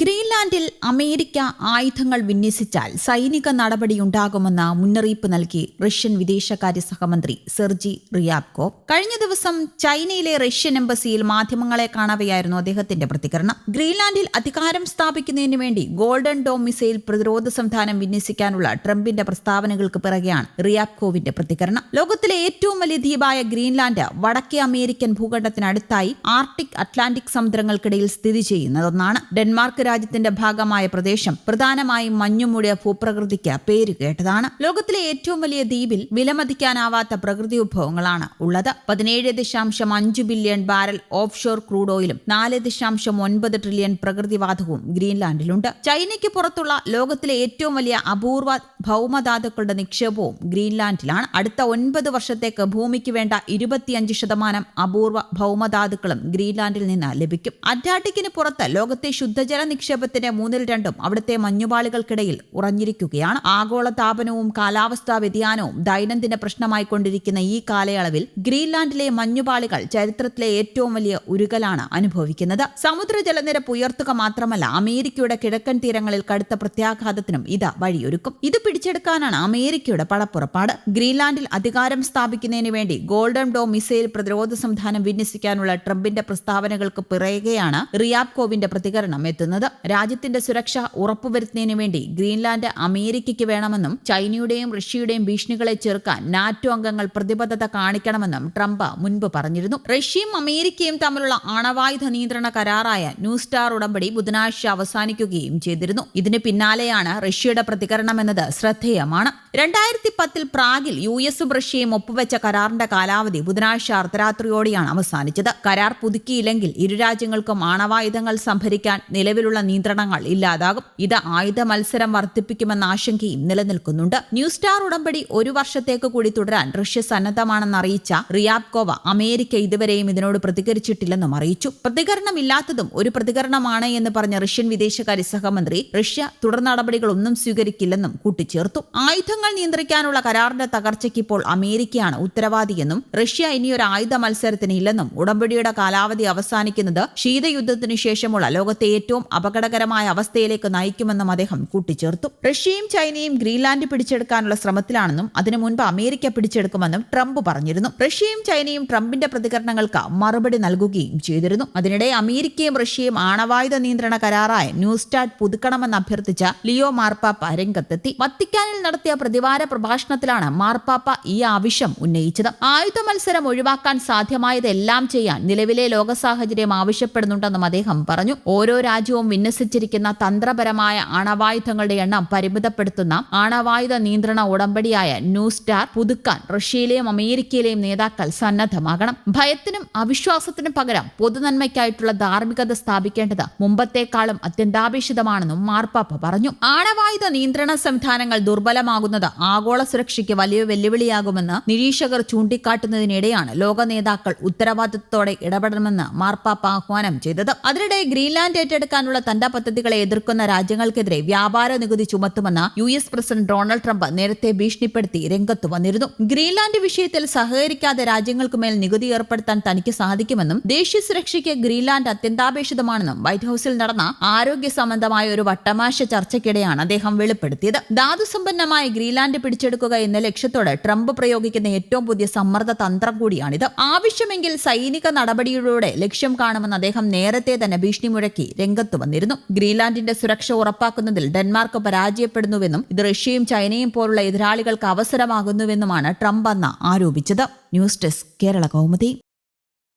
ഗ്രീൻലാൻഡിൽ America ആയുധങ്ങൾ വിന്യസിച്ചാൽ സൈനിക നടപടിയുണ്ടാകുമെന്ന മുന്നറിയിപ്പ് നൽകി റഷ്യൻ വിദേശകാര്യ സഹമന്ത്രി സെർജി റിയാബ്കോ. കഴിഞ്ഞ ദിവസം ചൈനയിലെ റഷ്യൻ എംബസിയിൽ മാധ്യമങ്ങളെ കാണവെയായിരുന്നു അദ്ദേഹത്തിന്റെ പ്രതികരണം. ഗ്രീൻലാൻഡിൽ അധികാരം സ്ഥാപിക്കുന്നതിന് വേണ്ടി ഗോൾഡൻ ഡോം മിസൈൽ പ്രതിരോധ സംവിധാനം വിന്യസിക്കാനുള്ള ട്രംപിന്റെ പ്രസ്താവനകൾക്ക് പിറകെയാണ് റിയാബ്കോവിന്റെ പ്രതികരണം. ലോകത്തിലെ ഏറ്റവും വലിയ ദ്വീപായ ഗ്രീൻലാൻഡ് വടക്കേ അമേരിക്കൻ ഭൂഖണ്ഡത്തിനടുത്തായി ആർട്ടിക് അറ്റ്ലാന്റിക് സമുദ്രങ്ങൾക്കിടയിൽ സ്ഥിതി ചെയ്യുന്നതൊന്നാണ്. ഡെൻമാർക്ക് രാജ്യത്തിന്റെ ഭാഗമായ പ്രദേശം പ്രധാനമായും മഞ്ഞുമൂടിയ ഭൂപ്രകൃതിക്ക് പേര് കേട്ടതാണ്. ലോകത്തിലെ ഏറ്റവും വലിയ ദ്വീപിൽ വിലമതിക്കാനാവാത്ത പ്രകൃതി വിഭവങ്ങളാണ് ഉള്ളത്. പതിനേഴ് ദശാംശം അഞ്ച് billion barrel offshore crude ഓയിലും നാല് ദശാംശം ഒൻപത് ട്രില്യൺ പ്രകൃതിവാതകവും ഗ്രീൻലാൻഡിലുണ്ട്. ചൈനയ്ക്ക് പുറത്തുള്ള ലോകത്തിലെ ഏറ്റവും വലിയ അപൂർവ ഭൗമധാതുക്കളുടെ നിക്ഷേപവും ഗ്രീൻലാൻഡിലാണ്. അടുത്ത ഒൻപത് വർഷത്തേക്ക് ഭൂമിക്ക് വേണ്ട ഇരുപത്തിയഞ്ച് ശതമാനം അപൂർവ ഭൗമധാതുക്കളും ഗ്രീൻലാൻഡിൽ നിന്ന് ലഭിക്കും. അന്റാർട്ടിക്കിന് പുറത്ത് ലോകത്തെ ശുദ്ധജല നിക്ഷേപത്തിന്റെ മൂന്നിൽ രണ്ടും അവിടുത്തെ മഞ്ഞുപാളികൾക്കിടയിൽ ഉറഞ്ഞിരിക്കുകയാണ്. ആഗോള താപനവും കാലാവസ്ഥാ വ്യതിയാനവും ദൈനംദിന പ്രശ്നമായി കൊണ്ടിരിക്കുന്ന ഈ കാലയളവിൽ ഗ്രീൻലാൻഡിലെ മഞ്ഞുപാളികൾ ചരിത്രത്തിലെ ഏറ്റവും വലിയ ഉരുകലാണ് അനുഭവിക്കുന്നത്. സമുദ്ര ജലനിരപ്പ് ഉയർത്തുക മാത്രമല്ല അമേരിക്കയുടെ കിഴക്കൻ തീരങ്ങളിൽ കടുത്ത പ്രത്യാഘാതത്തിനും ഇത് വഴിയൊരുക്കും. ഇത് പിടിച്ചെടുക്കാനാണ് അമേരിക്കയുടെ പടപ്പുറപ്പാട്. ഗ്രീൻലാൻഡിൽ അധികാരം സ്ഥാപിക്കുന്നതിന് വേണ്ടി ഗോൾഡൻ ഡോ മിസൈൽ പ്രതിരോധ സംവിധാനം വിന്യസിക്കാനുള്ള ട്രംപിന്റെ പ്രസ്താവനകൾക്ക് പിറകെയാണ് റിയാബ്കോവിന്റെ പ്രതികരണം എത്തുന്നത്. രാജ്യത്തിന്റെ സുരക്ഷ ഉറപ്പുവരുത്തുന്നതിനു വേണ്ടി ഗ്രീൻലാൻഡ് അമേരിക്കയ്ക്ക് വേണമെന്നും ചൈനയുടെയും റഷ്യയുടെയും ഭീഷണികളെ ചെറുക്കാൻ നാറ്റോ അംഗങ്ങൾ പ്രതിബദ്ധത കാണിക്കണമെന്നും ട്രംപ് മുൻപ് പറഞ്ഞിരുന്നു. റഷ്യയും അമേരിക്കയും തമ്മിലുള്ള ആണവായുധ നിയന്ത്രണ കരാറായ ന്യൂ സ്റ്റാർ ഉടമ്പടി ബുധനാഴ്ച അവസാനിക്കുകയും ചെയ്തിരുന്നു. ഇതിന് പിന്നാലെയാണ് റഷ്യയുടെ പ്രതികരണം എന്നത് ശ്രദ്ധേയമാണ്. രണ്ടായിരത്തി പത്തിൽ പ്രാഗിൽ യു എസും റഷ്യയും ഒപ്പുവെച്ച കരാറിന്റെ കാലാവധി ബുധനാഴ്ച അർദ്ധരാത്രിയോടെയാണ് അവസാനിച്ചത്. കരാർ പുതുക്കിയില്ലെങ്കിൽ ഇരു രാജ്യങ്ങൾക്കും ആണവായുധങ്ങൾ സംഭരിക്കാൻ നിലവിലുള്ള നിയന്ത്രണങ്ങൾ ഇല്ലാതാകും. ഇത് ആയുധ മത്സരം വർദ്ധിപ്പിക്കുമെന്ന ആശങ്കയും നിലനിൽക്കുന്നുണ്ട്. ന്യൂ സ്റ്റാർ ഉടമ്പടി ഒരു വർഷത്തേക്ക് കൂടി തുടരാൻ റഷ്യ സന്നദ്ധമാണെന്ന് അറിയിച്ച റിയാബ്കോവ അമേരിക്ക ഇതുവരെയും ഇതിനോട് പ്രതികരിച്ചിട്ടില്ലെന്നും അറിയിച്ചു. പ്രതികരണമില്ലാത്തതും ഒരു പ്രതികരണമാണ് എന്ന് പറഞ്ഞ റഷ്യൻ വിദേശകാര്യ സഹമന്ത്രി റഷ്യ തുടർ നടപടികളൊന്നും സ്വീകരിക്കില്ലെന്നും കൂട്ടിച്ചേർത്തു. ആയുധങ്ങൾ നിയന്ത്രിക്കാനുള്ള കരാറിന്റെ തകർച്ചയ്ക്ക് ഇപ്പോൾ അമേരിക്കയാണ് ഉത്തരവാദിയെന്നും റഷ്യ ഇനിയൊരു ആയുധ മത്സരത്തിന് ഇല്ലെന്നും ഉടമ്പടിയുടെ കാലാവധി അവസാനിക്കുന്നത് ശീതയുദ്ധത്തിനു ശേഷമുള്ള ലോകത്തെ ഏറ്റവും അപകടകരമായ അവസ്ഥയിലേക്ക് നയിക്കുമെന്നും അദ്ദേഹം കൂട്ടിച്ചേർത്തു. റഷ്യയും ചൈനയും ഗ്രീൻലാൻഡ് പിടിച്ചെടുക്കാനുള്ള ശ്രമത്തിലാണെന്നും അതിനു മുൻപ് അമേരിക്ക പിടിച്ചെടുക്കുമെന്നും ട്രംപ് പറഞ്ഞിരുന്നു. റഷ്യയും ചൈനയും ട്രംപിന്റെ പ്രതികരണങ്ങൾക്ക് മറുപടി നൽകുകയും ചെയ്തിരുന്നു. അതിനിടെ അമേരിക്കയും റഷ്യയും ആണവായുധ നിയന്ത്രണ കരാറായ ന്യൂസ്റ്റാറ്റ് പുതുക്കണമെന്ന് അഭ്യർത്ഥിച്ച ലിയോ മാർപ്പാപ്പ രംഗത്തെത്തി. വത്തിക്കാനിൽ നടത്തിയ പ്രതിവാര പ്രഭാഷണത്തിലാണ് മാർപ്പാപ്പ ഈ ആവശ്യം ഉന്നയിച്ചത്. ആയുധ മത്സരം ഒഴിവാക്കാൻ സാധ്യമായതെല്ലാം ചെയ്യാൻ നിലവിലെ ലോക സാഹചര്യം ആവശ്യപ്പെടുന്നുണ്ടെന്നും അദ്ദേഹം പറഞ്ഞു. ഓരോ രാജ്യവും വിന്യസിച്ചിരിക്കുന്ന തന്ത്രപരമായ ആണവായുധങ്ങളുടെ എണ്ണം പരിമിതപ്പെടുത്തുന്ന ആണവായുധ നിയന്ത്രണ ഉടമ്പടിയായ ന്യൂ സ്റ്റാർ പുതുക്കാൻ റഷ്യയിലെയും അമേരിക്കയിലെയും നേതാക്കൾ സന്നദ്ധമാകണം. ഭയത്തിനും അവിശ്വാസത്തിനും പകരം പൊതുനന്മയ്ക്കായിട്ടുള്ള ധാർമ്മികത സ്ഥാപിക്കേണ്ടത് മുമ്പത്തേക്കാളും അത്യന്താപേക്ഷിതമാണെന്നും മാർപ്പാപ്പ പറഞ്ഞു. ആണവായുധ നിയന്ത്രണ സംവിധാനങ്ങൾ ദുർബലമാകുന്നത് ആഗോള സുരക്ഷയ്ക്ക് വലിയ വെല്ലുവിളിയാകുമെന്ന് നിരീക്ഷകർ ചൂണ്ടിക്കാട്ടുന്നതിനിടെയാണ് ലോക നേതാക്കൾ ഉത്തരവാദിത്തത്തോടെ ഇടപെടണമെന്ന് മാർപ്പാപ്പ ആഹ്വാനം ചെയ്തത്. അതിനിടെ ഗ്രീൻലാൻഡ് ഏറ്റെടുക്കാനുള്ള തന്റെ പദ്ധതികളെ എതിർക്കുന്ന രാജ്യങ്ങൾക്കെതിരെ വ്യാപാര നികുതി ചുമത്തുമെന്ന് U S president Donald Trump നേരത്തെ ഭീഷണിപ്പെടുത്തി രംഗത്ത് വന്നിരുന്നു. ഗ്രീൻലാൻഡ് വിഷയത്തിൽ സഹകരിക്കാതെ രാജ്യങ്ങൾക്കുമേൽ നികുതി ഏർപ്പെടുത്താൻ തനിക്ക് സാധിക്കുമെന്നും ദേശീയ സുരക്ഷയ്ക്ക് ഗ്രീൻലാൻഡ് അത്യന്താപേക്ഷിതമാണെന്നും വൈറ്റ് ഹൌസിൽ നടന്ന ആരോഗ്യ സംബന്ധമായ ഒരു വട്ടമാശ ചർച്ചയ്ക്കിടെയാണ് അദ്ദേഹം വെളിപ്പെടുത്തിയത്. ധാതുസമ്പന്നമായ ഗ്രീൻലാൻഡ് പിടിച്ചെടുക്കുക എന്ന ലക്ഷ്യത്തോടെ ട്രംപ് പ്രയോഗിക്കുന്ന ഏറ്റവും പുതിയ സമ്മർദ്ദ തന്ത്രം കൂടിയാണിത്. ആവശ്യമെങ്കിൽ സൈനിക നടപടിയിലൂടെ ലക്ഷ്യം കാണുമെന്ന് അദ്ദേഹം നേരത്തെ തന്നെ ഭീഷണി മുഴക്കി രംഗത്ത് വന്നിരുന്നു. ഗ്രീൻലാൻഡിന്റെ സുരക്ഷ ഉറപ്പാക്കുന്നതിൽ ഡെൻമാർക്ക് പരാജയപ്പെടുന്നുവെന്നും ഇത് റഷ്യയും ചൈനയും പോലുള്ള എതിരാളികൾക്ക് അവസരമാകുന്നുവെന്നുമാണ് ട്രംപ് അന്ന് ആരോപിച്ചത്. News desk Kerala Kaumudi.